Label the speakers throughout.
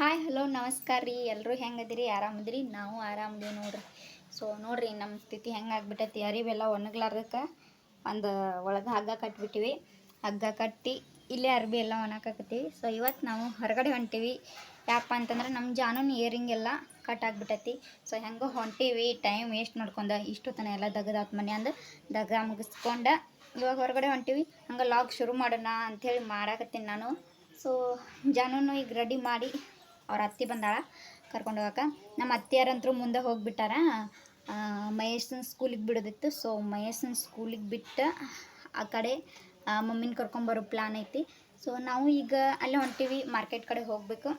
Speaker 1: Hi hello ನಮಸ್ಕಾರ ರೀ. ಎಲ್ಲರೂ ಹೆಂಗದಿರಿ? ಆರಾಮದಿರಿ? ನಾವು ಆರಾಮದೀವಿ ನೋಡ್ರಿ. ಸೊ ನೋಡ್ರಿ ನಮ್ಮ ಸ್ಥಿತಿ ಹೆಂಗೆ ಆಗ್ಬಿಟ್ಟೈತಿ? ಅರಿವೆಲ್ಲ ಒಣಗ್ಲಾರ್ದಕ್ಕೆ ಒಂದು ಒಳಗೆ ಹಗ್ಗ ಕಟ್ಬಿಟ್ಟಿವಿ. ಹಗ್ಗ ಕಟ್ಟಿ ಇಲ್ಲೇ ಅರ್ಬಿ ಎಲ್ಲ ಒಣಗಾಕತ್ತೀವಿ ಸೊ ಇವತ್ತು ನಾವು ಹೊರಗಡೆ ಹೊಂಟೀವಿ. ಯಾಕಪ್ಪ ಅಂತಂದ್ರೆ ನಮ್ಮ ಜಾನೂನು ಇಯರಿಂಗ್ ಎಲ್ಲ ಕಟ್ ಆಗ್ಬಿಟ್ಟೈತಿ. ಸೊ ಹೆಂಗೋ ಹೊಂಟೀವಿ. ಟೈಮ್ ವೇಸ್ಟ್ ಮಾಡ್ಕೊಂಡ ಇಷ್ಟು ತನ ಎಲ್ಲ ದಗದಾತ್ ಮನೆ ಅಂದು ದಗ ಮುಗಿಸ್ಕೊಂಡ ಇವಾಗ ಹೊರಗಡೆ ಹೊಂಟೀವಿ. ಹಂಗೆ ಲಾಗ್ ಶುರು ಮಾಡೋಣ ಅಂಥೇಳಿ ಮಾಡಾಕತ್ತೀನಿ ನಾನು. ಸೊ ಜಾನುನು ಈಗ ರೆಡಿ ಮಾಡಿ ಅವ್ರ ಅತ್ತಿ ಬಂದಾಳ, ಕರ್ಕೊಂಡು ಹೋಗಕ್ಕೆ ನಮ್ಮ ಅತ್ತಿಯಾರಂತರೂ ಮುಂದೆ ಹೋಗಿಬಿಟ್ಟಾರ. ಮಹೇಶನ ಸ್ಕೂಲಿಗೆ ಬಿಡೋದಿತ್ತು. ಸೊ ಮಹೇಶನ ಸ್ಕೂಲಿಗೆ ಬಿಟ್ಟು ಆ ಕಡೆ ಮಮ್ಮಿನ ಕರ್ಕೊಂಬರೋ ಪ್ಲ್ಯಾನ್ ಐತಿ. ಸೊ ನಾವು ಈಗ ಅಲ್ಲೇ ಹೊಂಟೀವಿ ಮಾರ್ಕೆಟ್ ಕಡೆ ಹೋಗಬೇಕು.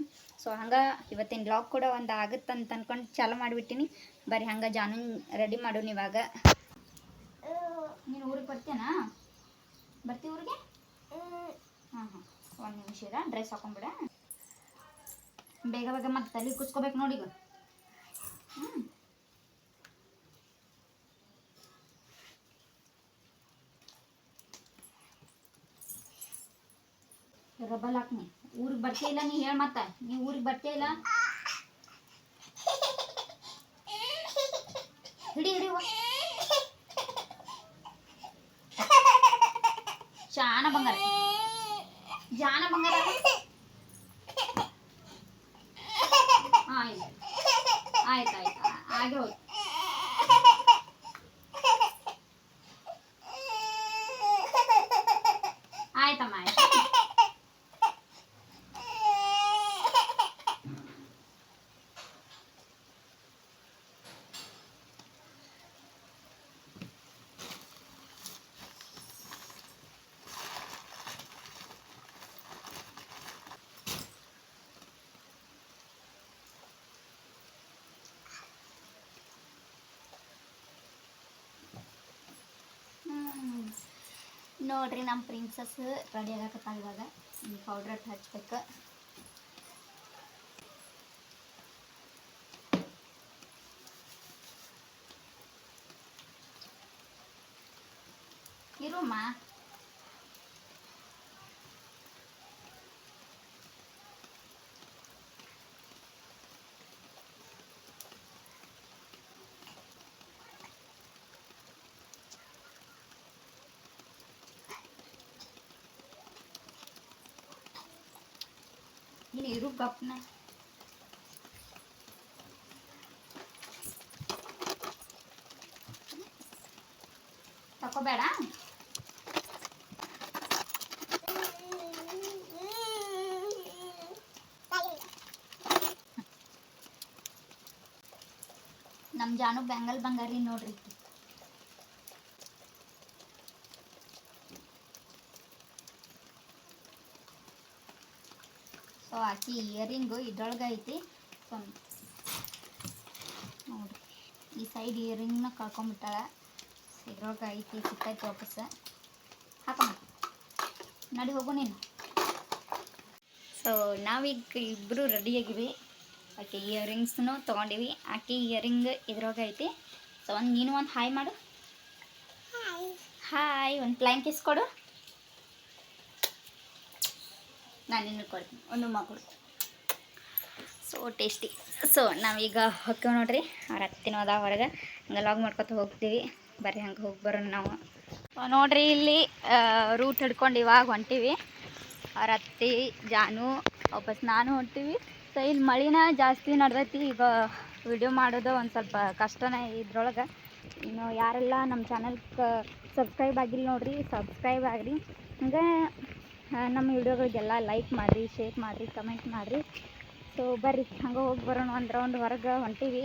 Speaker 1: ಸೊ ಹಂಗೆ ಇವತ್ತಿನ ಬ್ಲಾಗ್ ಕೂಡ ಒಂದು ಆಗುತ್ತೆ ಅಂತ ಅಂದ್ಕೊಂಡು ಚಾಲು ಮಾಡಿಬಿಟ್ಟಿನಿ. ಬರೀ ಹಂಗೆ ಜಾನು ರೆಡಿ ಮಾಡೋಣ ಇವಾಗ. ನೀನು ಊರಿಗೆ ಬರ್ತೇನಾ ಬರ್ತೀವಿ ಊರಿಗೆ? ಹಾಂ ಹಾಂ. ಒಂದು ನಿಮಿಷ ಡ್ರೆಸ್ ಹಾಕೊಂಬಿಡ ಬೇಗ ಬೇಗ ಮತ್ತೆ ತಲೆ ಕುಚ್ಕೋಬೇಕು ನೋಡಿ ಈಗ ಹ್ಞೂ ರಬ್ಬಲ್ ಹಾಕ್ನಿ ಊರಿಗೆ ಬರ್ತೀಯ ಇಲ್ಲ ನೀ ಹೇಳ ಮತ್ತ ನೀ ಊರಿಗೆ ಬರ್ತೀಯ ಇಲ್ಲ ಹಿಡಿ ಹಿಡಿ ಅವ್ವ. ಶಾನ ಬಂಗಾರ ಜಾನ ಬಂಗಾರ 会えたいから。あ、でも。ನೋಡ್ರಿ ನಮ್ಮ ಪ್ರಿನ್ಸಸ್ ರೆಡಿ ಆಗಕತ್ತಾಳ ಇವಾಗ ಈ ಪೌಡ್ರ್ ಅಟ್ ಹಚ್ಬೇಕು. ಇರುಮ್ಮ ನೀನು ಇರು ಗಪ್ನ ತಕೋಬೇಡ ನಮ್ಮ ಜಾನು ಬೆಂಗಲ್ ಬಂಗಾರಿ ನೋಡ್ರಿ. ಆಕಿ ಇಯರಿಂಗು ಇದ್ರೊಳಗೆ ಐತಿ ಸೊ ನೋಡಿ ಈ ಸೈಡ್ ಇಯರಿಂಗ್ನ ಕಳ್ಕೊಂಬಿಟ್ಟಾಳ ಇದ್ರೊಳಗೆ ಐತಿ ಸಿಕ್ಕೈತಿ ವಾಪಸ್. ಹಾಕಮ್ಮ. ನಡಿ ಹೋಗು ನೀನು. ಸೊ ನಾವೀಗ ಇಬ್ಬರು ರೆಡಿಯಾಗಿವಿ ಆಕೆ ಇಯರಿಂಗ್ಸ್ನು ತೊಗೊಂಡಿವಿ. ಆಕೆ ಇಯರಿಂಗ್ ಇದ್ರೊಳಗೆ ಐತಿ ಸೊ ಒಂದು ನೀನು ಒಂದು ಹಾಯ್ ಮಾಡು. ಹಾಯ್ ಒಂದು ಪ್ಲ್ಯಾಂಕ್ ಕೊಡು. ನಾನು ನಿನ್ನ ಕೊಡ್ತೀನಿ. ಒಂದು ಕೊಡು. ಸೊ ಟೇಸ್ಟಿ ಸೊ ನಾವೀಗ ಹೊಕ್ಕೇವ್ ನೋಡ್ರಿ. ಅವ್ರ ಹತ್ತಿನ ಅದ ಹೊರಗೆ. ಹಂಗೆ ಲಾಗ್ ಮಾಡ್ಕೊತ ಹೋಗ್ತೀವಿ. ಬರ್ರಿ ಹಂಗೆ ಹೋಗಿ ಬರೋಣ ನಾವು. ನೋಡಿರಿ ಇಲ್ಲಿ ರೂಟ್ ಹಿಡ್ಕೊಂಡು ಇವಾಗ ಹೊಂಟೀವಿ. ಅವ್ರ ಅತ್ತಿ ಜಾನು ವಾಪಸ್ ನಾನು ಹೊಂಟೀವಿ. ಸೊ ಇಲ್ಲಿ ಮಳಿನ ಜಾಸ್ತಿ ನಡ್ದೈತಿ. ಈಗ ವಿಡಿಯೋ ಮಾಡೋದು ಒಂದು ಸ್ವಲ್ಪ ಕಷ್ಟನೇ ಇದ್ರೊಳಗೆ. ಇನ್ನು ಯಾರೆಲ್ಲ ನಮ್ಮ ಚಾನಲ್ಗೆ ಸಬ್ಸ್ಕ್ರೈಬ್ ಆಗಿಲ್ಲ ನೋಡ್ರಿ ಸಬ್ಸ್ಕ್ರೈಬ್ ಆಗಿರಿ. ಹಂಗೆ ನಮ್ಮ ವಿಡಿಯೋಗಳಿಗೆಲ್ಲ ಲೈಕ್ ಮಾಡಿರಿ ಶೇರ್ ಮಾಡಿರಿ ಕಮೆಂಟ್ ಮಾಡಿರಿ. ಸೊ ಬರ್ರಿ, ಹಂಗೆ ಹೋಗಿ ಬರೋಣ ಒಂದು ರೌಂಡ್ ಹೊರಗೆ ಹೊಂಟೀವಿ.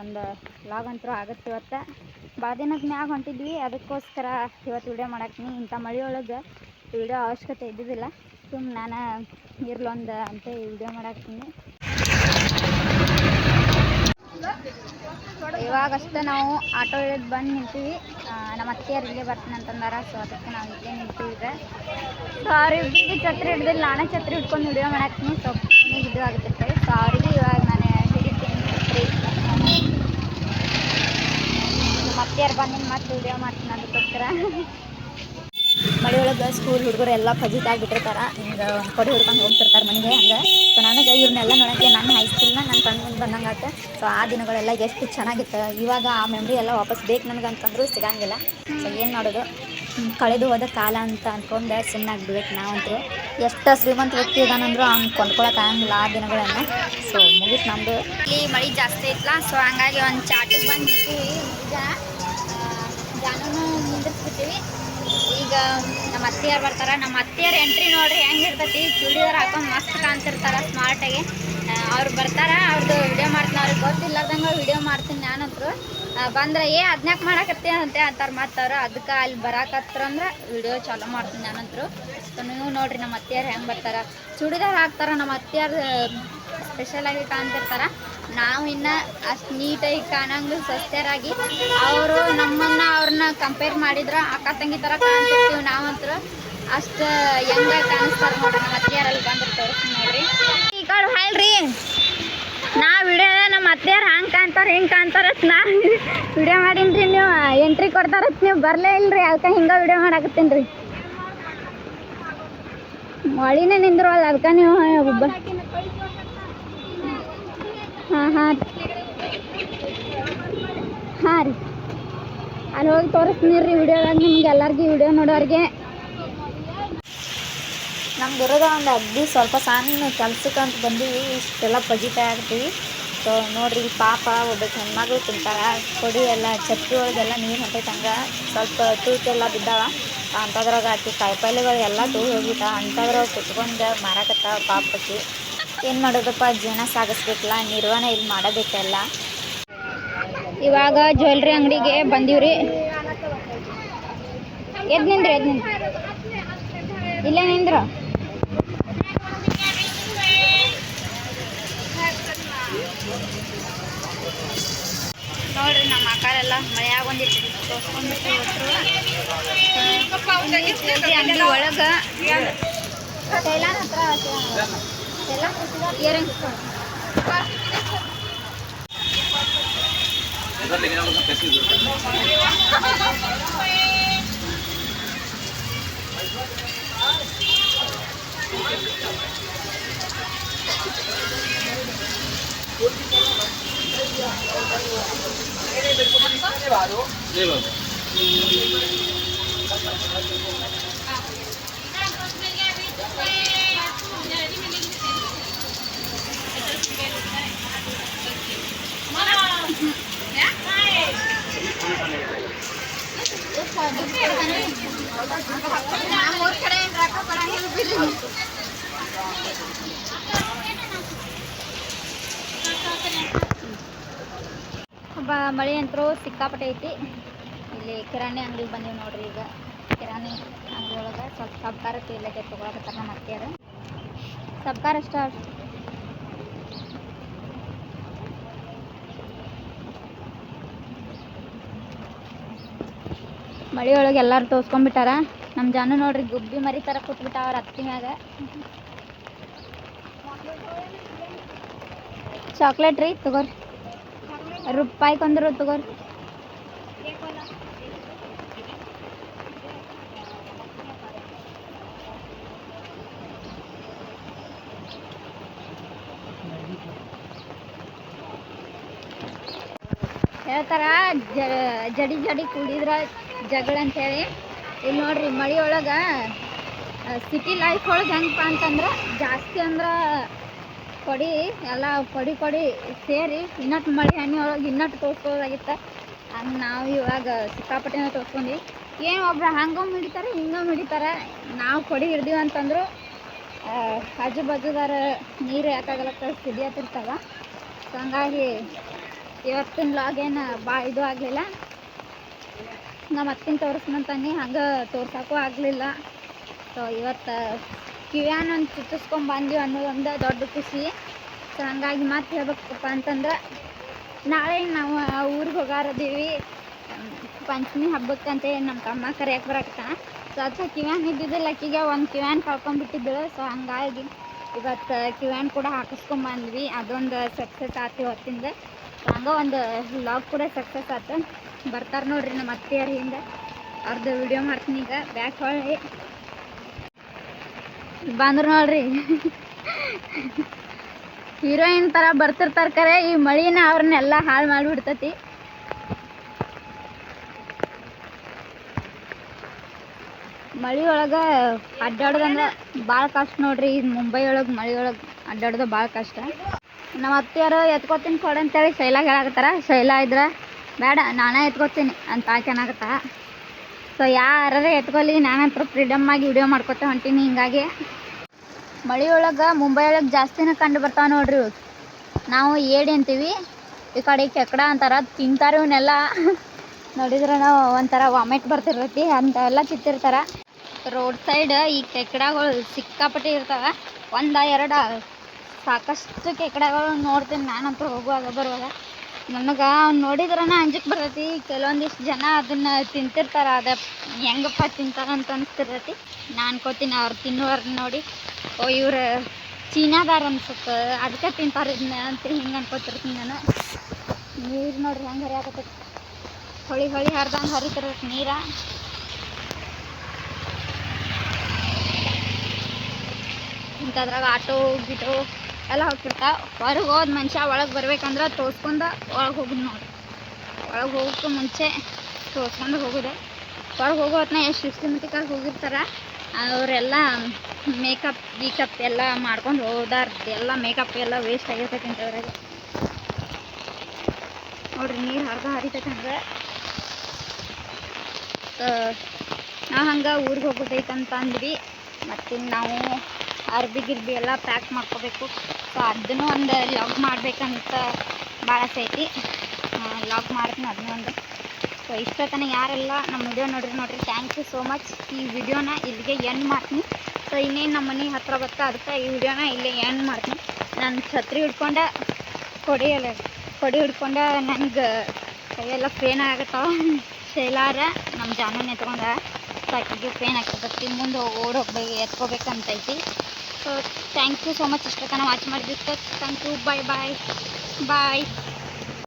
Speaker 1: ಒಂದು ಲಾಗ್ ಅಂತೂ ಆಗುತ್ತೆ ಇವತ್ತು. ಭಾಳ ದಿನದ ಮ್ಯಾಗ ಹೊಂಟಿದ್ವಿ, ಅದಕ್ಕೋಸ್ಕರ ಇವತ್ತು ವಿಡಿಯೋ ಮಾಡಾಕ್ತೀನಿ ಇಂಥ ಮಳೆಯೊಳಗೆ ವಿಡಿಯೋ ಅವಶ್ಯಕತೆ ಇದ್ದಿದ್ದಿಲ್ಲ ಸುಮ್ಮನೆ ನಾನು ಇರ್ಲೊಂದು ಅಂತ ವಿಡಿಯೋ ಮಾಡಾಕ್ತೀನಿ ಇವಾಗಷ್ಟೇ ನಾವು ಆಟೋ ಇಳಿದು ಬಂದು ನಿಂತೀವಿ. ನಮ್ಮ ಅತ್ತೆಯರು ಇಲ್ಲೇ ಬರ್ತೀನಿ ಅಂತಂದಾರ ಸೊ ಅದಕ್ಕೆ ನಾವು ಇಲ್ಲೇ ನಿಂತೀವಿ. ಈಗ ಸೊ ಅವ್ರಿಬ್ರಿಗೆ ಛತ್ರಿ ಹಿಡ್ದಿಲ್ಲ, ನಾನೇ ಛತ್ರಿ ಹಿಡ್ಕೊಂಡು ವಿಡಿಯೋ ಮಾಡಾಕ್ತೀನಿ ಸೊ ಇದು ಆಗುತ್ತೆ ಸೊ ಅವ್ರಿಗೆ ಇವಾಗ ನಾನು ಹಿಡಿತೀನಿ ಛತ್ರಿ. ನಮ್ಮ ಅತ್ತೆಯರು ಬಂದ್ ಮತ್ತೆ ವಿಡಿಯೋ ಮಾಡ್ತೀನಿ ಅದಕ್ಕೋಸ್ಕರ ಮಳೆಯೊಳಗೆ ಸ್ಕೂಲ್ ಹುಡುಗರು ಎಲ್ಲ ಫಜಿತ್ ಆಗಿಬಿಟ್ಟಿರ್ತಾರ, ಹಿಂಗೆ ಕೊಡಿ ಹುಡ್ಕೊಂಡು ಹೋಗ್ತಿರ್ತಾರೆ ಮನೆಗೆ ಹಂಗೆ. ಸೊ ನನಗೆ ಇವ್ರನ್ನೆಲ್ಲ ನೋಡಿ ನನ್ನ ಕಣ್ಣು ಮುಂದೆ ಬಂದಂಗೆ ಆತ ಸೊ ಆ ದಿನಗಳೆಲ್ಲ ಎಷ್ಟು ಚೆನ್ನಾಗಿತ್ತು. ಇವಾಗ ಆ ಮೆಮ್ರಿ ಎಲ್ಲ ವಾಪಸ್ ಬೇಕು ನನಗಂತಂದ್ರೂ ಸಿಗಂಗಿಲ್ಲ. ಸೊ ಏನು ಮಾಡೋದು? ಕಳೆದು ಹೋದ ಕಾಲ ಅಂತ ಅಂದ್ಕೊಂಡು ಸುಮ್ಮನಾಗ್ಬಿಡ್ಬೇಕು ನಾವಂತೂ. ಎಷ್ಟು ಶ್ರೀಮಂತ ವ್ಯಕ್ತಿ ಇದಾನಂದ್ರೂ ಕೊಂಡ್ಕೊಳಕ್ಕೆ ಆಗಂಗಿಲ್ಲ ಆ ದಿನಗಳನ್ನು. ಸೊ ಮುಗಿಸ್ ನಮ್ಮದು ಇಲ್ಲಿ ಮಳೆ ಜಾಸ್ತಿ ಇತ್ತಲ್ಲ ಸೊ ಹಂಗಾಗಿ ಒಂದು ಚಾಟಿಗೆ ಬಂದು ನಿಂತೀವಿ ಈಗ ನಮ್ಮ ಅತ್ತೆಯರು ಬರ್ತಾರ. ನಮ್ಮ ಅತ್ತೆಯರ್ ಎಂಟ್ರಿ ನೋಡ್ರಿ ಹೆಂಗಿರ್ತೈತಿ ಚೂಡಿದಾರ್ ಹಾಕೊಂಡು ಮಸ್ತ್ ಕಾಣ್ತಿರ್ತಾರೆ ಸ್ಮಾರ್ಟಾಗಿ ಅವ್ರು ಬರ್ತಾರ ಅವ್ರದ್ದು ವಿಡಿಯೋ ಮಾಡ್ತೀನಿ. ಅವ್ರಿಗೆ ಗೊತ್ತಿಲ್ಲದಂಗೆ ವಿಡಿಯೋ ಮಾಡ್ತೀನಿ ನಾನಂತರು. ಬಂದ್ರೆ, ಏ, ಅದ್ನ್ಯಾಕೆ ಮಾಡಕತ್ತೆ? ಅಂತ ಅಂತಾರೆ ಮತ್ತವ್ರು ಅದಕ್ಕೆ ಅಲ್ಲಿ ಬರಕತ್ತರ ಅಂದ್ರೆ ವಿಡಿಯೋ ಚಾಲೂ ಮಾಡ್ತೀನಿ ನಾನಂತರು. ನೀವು ನೋಡ್ರಿ ನಮ್ಮ ಅತ್ತೆಯರು ಹೆಂಗೆ ಬರ್ತಾರ. ಚೂಡಿದಾರ್ ಹಾಕ್ತಾರೆ ನಮ್ಮ ಅತ್ತೆಯರು ಸ್ಪೆಷಲಾಗಿ ಕಾಣ್ತಿರ್ತಾರ. ನಾವು ಇನ್ನ ಅಷ್ಟು ನೀಟಾಗಿ ಕಾಣಂಗ ಸ್ವಸ್ಥರಾಗಿ ಅವರು ನಮ್ಮನ್ನ ಅವ್ರನ್ನ ಕಂಪೇರ್ ಮಾಡಿದ್ರೆ ಅಕ್ಕ ತಂಗಿ ಥರ ಕಾಣ್ತಿರ್ತೀವಿ. ನಾವಂತೂ ಅಷ್ಟು ಹೆಂಗ ಕಾಣಿಸ್ತಾರೆ ನೋಡ್ರಿ, ನಮ್ಮ ಅತ್ತೆಯರಲ್ಲಿ ಬಂದ್ರೆ ತೋರಿಸ್ತೀನಿ ನೋಡ್ರಿ. ಈಗ ಹೇಳ್ರಿ ನಾ ವಿಡಿಯೋ ನಮ್ಮ ಅತ್ತೆಯರು ಹಂಗೆ ಕಾಣ್ತಾರೆ, ಹಿಂಗೆ ಕಾಣ್ತಾರ ನಾ ವಿಡಿಯೋ ಮಾಡೀನಿ ನೀವು ಎಂಟ್ರಿ ಕೊಡ್ತಾರತ್ ನೀವು ಬರಲೇ ಇಲ್ರಿ ಅದಕ್ಕೆ ಹಿಂಗೆ ವಿಡಿಯೋ ಮಾಡಾಕತ್ತೀನಿ ರೀ ಮಳಿನೇ ನಿಂದ್ರಲ್ಲ ಅದಕ್ಕೆ ನೀವು ಹಾಂ ಹಾಂ. ಹಾಂ ರೀ. ಅಲ್ಲಿ ಹೋಗಿ ತೋರಿಸ್ತೀನಿ ರೀ ವಿಡಿಯೋದಾಗ ನಿಮ್ಗೆ ಎಲ್ಲರಿಗೂ ವಿಡಿಯೋ ನೋಡೋರಿಗೆ. ನಮ್ಮ ಇರೋದ ಒಂದು ಅಗ್ದಿ ಸ್ವಲ್ಪ ಸಣ್ಣ ಕೆಲ್ಸಕ್ಕೆ ಅಂತ ಬಂದೀವಿ, ಇಷ್ಟೆಲ್ಲ ಪಜಿತಾ ಆಗ್ತೀವಿ ಸೊ ನೋಡ್ರಿ ಪಾಪ ಒಬ್ಬ ಹೆಣ್ಮಗಳು ತಿಂತಾರೆ ಕೊಡಿ ಎಲ್ಲ, ಛತ್ರಿ ಒಳಗೆಲ್ಲ ನೀರು ಹೊಂಟೈತಂಗ. ಸ್ವಲ್ಪ ತೂಕೆಲ್ಲ ಬಿದ್ದಾವ ಅಂಥದ್ರಾಗ ಆಕಿ ಕಾಯಿಪಲ್ಲೆಗಳು ಎಲ್ಲ ತೂ ಹೋಗಿತ್ತ ಅಂಥದ್ರಾಗ ಕುತ್ಕೊಂಡು ಮಾರಾಕತ್ತ ಪಾಪಕ್ಕೆ ಏನು ಮಾಡೋದಪ್ಪ? ಜೀವನ ಸಾಗಿಸ್ಬೇಕಲ್ಲ ನಿರ್ವಹಣೆ ಇಲ್ಲಿ ಮಾಡಬೇಕಲ್ಲ ಇವಾಗ ಜ್ಯುವೆಲ್ರಿ ಅಂಗಡಿಗೆ ಬಂದೀವ್ರಿ. ಎದ್ ನಿಂದ್ರಿ ಎದ್ ನಿಂದ್ರಿ. ಇಲ್ಲೇ ನಿಂದ್ರ. ನೋಡ್ರಿ ನಮ್ಮ ಅಕ್ಕರೆಲ್ಲ ಮಳೆಯಾಗ ಒಂದಿಟ್ಟು ತೋರ್ಸ್ಕೊಂಡ್ಬಿಟ್ಟು ಅಂಗಡಿ ಒಳಗೆ. ತೈಲಾನ್ ಹತ್ರ ಇಯರಿಂಗ್ಸ್ ಬ ಮಳೆ ಅಂತರೂ ಸಿಕ್ಕಾಪಟ್ಟೆ ಐತಿ ಇಲ್ಲಿ ಕಿರಾಣಿ ಅಂಗಡಿಗೆ ಬಂದೀವಿ ನೋಡ್ರಿ ಈಗ. ಕಿರಾಣಿ ಅಂಗಡಿ ಒಳಗೆ ಸ್ವಲ್ಪ ಸಬ್ಕಾರ ತೇಲಕ್ಕೆ ತೊಗೊಳಕತ್ತಾರ ನಮ್ಮ ಅತ್ತೆಯರು ಸಬ್ಕಾರ ಅಷ್ಟ ಮಳೆ ಒಳಗೆ ಎಲ್ಲರೂ ತೋರ್ಸ್ಕೊಂಡ್ಬಿಟ್ಟಾರ ನಮ್ಮ ಜಾನು ನೋಡ್ರಿ ಗುಬ್ಬಿ ಮರಿ ಥರ ಕೂತ್ಬಿಟ್ಟ ಅವ್ರ ಅತ್ತಿ ಮ್ಯಾಗ. ಚಾಕ್ಲೇಟ್ ರೀ, ತಗೋರಿ. ರೂಪಾಯಿ ಕೊಂದ್ರು ತಗೋರಿ ಹೇಳ್ತಾರ ಜ- ಜಡಿ ಜಡಿ ಕುಡಿದ್ರ ಜಗಳ ಅಂತೇಳಿ ಇಲ್ಲಿ ನೋಡ್ರಿ ಮಳಿ ಒಳಗೆ ಸಿಟಿ ಲೈಫ್ ಒಳಗೆ ಹೆಂಗಪ್ಪ ಅಂತಂದ್ರೆ ಜಾಸ್ತಿ ಅಂದ್ರೆ ಕೊಡಿ, ಎಲ್ಲ ಕೊಡಿ ಕೊಡಿ, ಸೇರಿ ಇನ್ನಟ್ಟು ಮಳೆ ಹಣ್ಣಿ ಒಳಗೆ ಇನ್ನಟ್ಟು ತೋರ್ಸ್ಬೋದಾಗಿತ್ತು ಹಂಗೆ ನಾವು ಇವಾಗ ಸಿಕ್ಕಾಪಟ್ಟೆನ ತೋರಿಸ್ಕೊಂಡು. ಏನು ಒಬ್ರು ಹಂಗೆ ಹಿಡಿತಾರೆ ಹಿಂಗೆ ಹಿಡಿತಾರೆ ನಾವು ಕೊಡಿ ಹಿಡ್ದೀವಿ ಅಂತಂದ್ರು ಆಜು ಬಾಜುದಾರ ನೀರು ಯಾಕಾಗಲಕ್ಕ ಸಿಡಿಯತ್ತಿರ್ತಾವ ಸೊ ಹಂಗಾಗಿ ಇವತ್ತಿನ ಲಾಗ್ ಏನು ಭಾಳ ಇದು ಆಗಲಿಲ್ಲ. ನಮ್ಮ ಅತ್ತಿನ ತೋರಿಸ್ಕೊಂತಾನೆ ಹಂಗೆ ತೋರ್ಸೋಕ್ಕೂ ಆಗಲಿಲ್ಲ. ಸೊ ಇವತ್ತು ಕಿವ್ಯಾನ ಒಂದು ಚುಚ್ಚಿಸ್ಕೊಂಡ್ ಬಂದ್ವಿ ಅನ್ನೋದೊಂದು ದೊಡ್ಡ ಖುಷಿ. ಸೊ ಹಂಗಾಗಿ ಮತ್ತೆ ಹೇಳ್ಬೇಕಪ್ಪ ಅಂತಂದ್ರೆ, ನಾಳೆ ನಾವು ಊರಿಗೆ ಹೋಗಾರದೀವಿ. ಪಂಚಮಿ ಹಬ್ಬಕ್ಕಂತೆ ನಮ್ಮ ತಮ್ಮ ಕರೆಯಕ್ಕೆ ಬರಕ್ಕೆ ಸೊ ಅದು ಕಿವ್ಯಾನ್ ಇದ್ದಿದ್ದಿಲ್ಲ ಅಕ್ಕಿಗೆ ಒಂದು ಕಿವ್ಯಾನ್ ಕಳ್ಕೊಂಡ್ಬಿಟ್ಟಿದ್ದಳು. ಸೊ ಹಂಗಾಗಿ ಇವತ್ತು ಕಿವ್ಯಾನ್ ಕೂಡ ಹಾಕಿಸ್ಕೊಂಬಂದ್ವಿ ಅದೊಂದು ಸಕ್ಸಸ್ ಆತು ಇವತ್ತಿಂದ. ಹಂಗೆ ಒಂದು ಲಾಗ್ ಕೂಡ ಸಕ್ಸಸ್ ಆತು. ಬರ್ತಾರೆ ನೋಡ್ರಿ ನಮ್ಮ ಅತ್ತೆಯರ ಹಿಂದೆ. ಅವ್ರದ್ದು ವಿಡಿಯೋ ಮಾಡ್ತೀನಿ ಈಗ. ಬ್ಯಾಕ್ ಹೊಳ್ಳಿ ಬಂದ್ರು ನೋಡ್ರಿ. ಹೀರೋಯಿನ್ ಥರ ಬರ್ತಿರ್ತಾರ ಕರೆ, ಈ ಮಳಿನ ಅವ್ರನ್ನೆಲ್ಲ ಹಾಳು ಮಾಡಿಬಿಡ್ತತಿ. ಮಳಿ ಒಳಗೆ ಅಡ್ಡಾಡೋದಂದ್ರೆ ಭಾಳ ಕಷ್ಟ ನೋಡ್ರಿ, ಈ ಮುಂಬೈ ಒಳಗೆ ಮಳಿ ಒಳಗೆ ಅಡ್ಡಾಡೋದು ಭಾಳ ಕಷ್ಟ. ನಮ್ಮ ಅತ್ತೆಯವರು ಎತ್ಕೋತೀನಿ ಕೊಡಂತೇಳಿ ಶೈಲಾಗ ಹೇಳಾಕತ್ತಾರ. ಶೈಲಾ ಇದ್ರೆ, ಬೇಡ, ನಾನೇ ಎತ್ಕೋತೀನಿ ಅಂತ ಆಕೆನಾಗತ್ತ ಸೊ ಯಾರ ಎತ್ಕೊಳ್ಳಿ ನಾನಂತರ ಫ್ರೀಡಮ್ ಆಗಿ ವಿಡಿಯೋ ಮಾಡ್ಕೊತ ಹೊಂಟೀನಿ, ಹಿಂಗಾಗಿ. ಮಳೆ ಒಳಗೆ ಮುಂಬೈ ಒಳಗೆ ಜಾಸ್ತಿನೇ ಕಂಡು ಬರ್ತಾವೆ ನೋಡ್ರಿ. ನಾವು ಏಡಿ ಅಂತೀವಿ, ಈ ಕಡೆ ಕೆಕ್ಕಡ ಅಂತಾರ ತಿಂತಾರೆ ಇವನ್ನೆಲ್ಲ ನೋಡಿದ್ರೆ ನಾವು ಒಂಥರ ವಾಮಿಟ್ ಬರ್ತಿರ್ತೈತಿ ಅಂಥವೆಲ್ಲ ತಿಂತಿರ್ತಾರ. ರೋಡ್ ಸೈಡ್ ಈ ಕೆಕ್ಕಡಗಳು ಸಿಕ್ಕಾಪಟ್ಟೆ ಇರ್ತಾವ. ಒಂದು, ಎರಡ ಸಾಕಷ್ಟು ಕೆಕ್ಕಡಗಳು ನೋಡ್ತೀನಿ, ನಾನಂತೂ ಹೋಗುವಾಗ, ಬರುವಾಗ. ನನಗೆ ನೋಡಿದ್ರನ ಅಂಜಿಕ್ ಬರ್ತೈತಿ ಕೆಲವೊಂದಿಷ್ಟು ಜನ ಅದನ್ನ ತಿಂತಿರ್ತಾರ, ಅದ ಹೆಂಗಪ್ಪ ತಿಂತಾರ ಅಂತ ಅನಿಸ್ತಿರ್ತೈತಿ ನಾನು ಅನ್ಕೋತೀನಿ ಅವ್ರು ತಿನ್ನೋರ್ ನೋಡಿ. ಓ, ಇವ್ರು ಚೀನಾದಾರ ಅನ್ಸುತ್ತೆ ಅದಕ್ಕೆ ತಿಂತಾರೆ ಇದನ್ನ ಅಂತ ಹಿಂಗೆ ಅನ್ಕೋತಿರ್ತೀನಿ ನಾನು. ನೀರು ನೋಡ್ರಿ ಹೆಂಗೆ ಹರಿಯಾಕತ್ತೈತಿ. ಹೊಳಿ ಹೊಳಿ ಹರಿದಂಗೆ ಹರಿತಿರ್ತೈತಿ ನೀರ. ಇಂಥದ್ರಾಗ ಆಟೋ, ಗೀಟೋ ಎಲ್ಲ ಹೋಗ್ತಿರ್ತಾವ ಹೊರಗೆ ಹೋದ ಮನುಷ್ಯ ಒಳಗೆ ಬರ್ಬೇಕಂದ್ರೆ ತೋರ್ಸ್ಕೊಂಡು ಒಳಗೆ ಹೋಗಿದ್ ನೋಡಿ. ಒಳಗೆ ಹೋಗೋಕ್ಕೂ ಮುಂಚೆ ತೋರ್ಸ್ಕೊಂಡು ಹೋಗುದೆ. ಹೊರಗೆ ಹೋಗೋ ಎಷ್ಟು ಸಿಸ್ಟಮೆಟಿಕಾಗಿ ಹೋಗಿರ್ತಾರ. ಅವರೆಲ್ಲ ಮೇಕಪ್ ಗೀಕಪ್ ಎಲ್ಲ ಮಾಡ್ಕೊಂಡು ಹೋದಾರ. ಎಲ್ಲ ಮೇಕಪ್ ಎಲ್ಲ ವೇಸ್ಟ್ ಆಗಿರ್ತೈತಿ ಇಂಥದ್ರಾಗ ನೋಡ್ರಿ ನೀರು ಹರಿದ ಹರಿತಕ್ಕಂದ್ರೆ ನಾವು ಹಂಗೆ ಊರಿಗೆ ಹೋಗೋದೈತಂತ ಅಂದ್ವಿ ಮತ್ತು ನಾವು ಅರ್ಬಿ ಗಿರ್ಬಿ ಎಲ್ಲ ಪ್ಯಾಕ್ ಮಾಡ್ಕೋಬೇಕು. ಸೊ ಅದನ್ನು ಒಂದು ಲಾಗ್ ಮಾಡ್ಬೇಕಂತ ಭಾಳ ಐತಿ ಲಾಗ್ ಮಾಡ್ತೀನಿ ಅದನ್ನು ಒಂದು. ಸೊ ತನಕ ಯಾರೆಲ್ಲ ನಮ್ಮ ವಿಡಿಯೋ ನೋಡ್ರಿ ನೋಡ್ರಿ ಥ್ಯಾಂಕ್ ಯು ಸೋ ಮಚ್ ಈ ವಿಡಿಯೋನ ಇಲ್ಲಿಗೆ ಎಂಡ್ ಮಾಡ್ತೀನಿ. ಸೊ ಇನ್ನೇನು ನಮ್ಮ ಮನೆ ಹತ್ರ ಬರ್ತಾ ಅದಕ್ಕೆ ಈ ವಿಡಿಯೋನ ಇಲ್ಲೇ ಎಂಡ್ ಮಾಡ್ತೀನಿ. ನಾನು ಛತ್ರಿ ಹಿಡ್ಕೊಂಡ ಕೊಡಿಯಲ್ಲ ಕೊಡಿ ಹಿಡ್ಕೊಂಡ ನನಗೆ ಕೈಯೆಲ್ಲ ಪೇನ್ ಆಗತ್ತಾವ ಶೈಲಾರ ನಮ್ಮ ಜಾನನ್ ಎತ್ಕೊಂಡ ಸೊ ಆಕೆಗೆ ಪೇನ್ ಆಗ್ತದೆ ಮುಂದೆ ಓಡೋಗ್ಬೇಕು ಎತ್ಕೋಬೇಕಂತೈತಿ. So thank you so much ಇಷ್ಟ ತನಕ ವಾಚ್ ಮಾಡಿದ್ದಕ್ಕೆ thank you bye bye bye